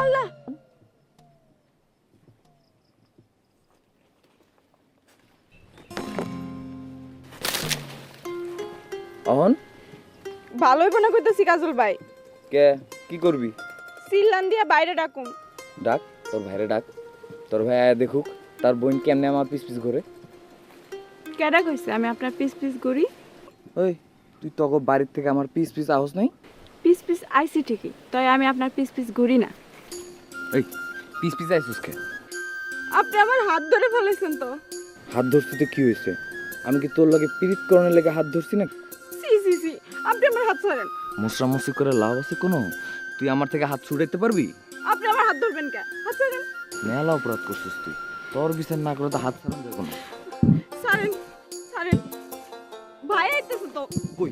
আল্লাহ অহন? ভালোই মনে করতেছি কাজল ভাই। কে? কি করবি? সিল্লান দিয়া বাইরে ডাকুম। ডাক তোর ভাইরে ডাক। তোর ভাই আয়া দেখুক তার বোন কেমনে আমার পিস পিস করে কেডা কইছে আমি আপনার পিস পিস করি ওই তুই তখন বাড়ির থেকে আমার পিস পিস আহস নাই? পিস পিস আইসি ঠিকই তাই আমি আপনার পিস পিস ঘুরি না। এই পিস পিস আইসুস কে? আপনি আমার হাত ধরে ফেলেছেন তো। হাত ধরছি তো কি হয়েছে? আমি কি তোর লগে পিরিত করণের লেগে হাত ধরছি না? সি সি সি আপনি আমার হাত ছাড়েন মুসরামুসি করে লাভ আছে কোনো? তুই আমার থেকে হাত ছুটাইতে পারবি? আপনি আমার হাত ধরবেন কে? হাত ছাড়েন। মেলা অপরাধ করছিস তুই। তোর বিচার না করে তো হাত ছাড়ান যাব না ছাড়েন ছাড়েন। ভাই আইতেছে তো। কই?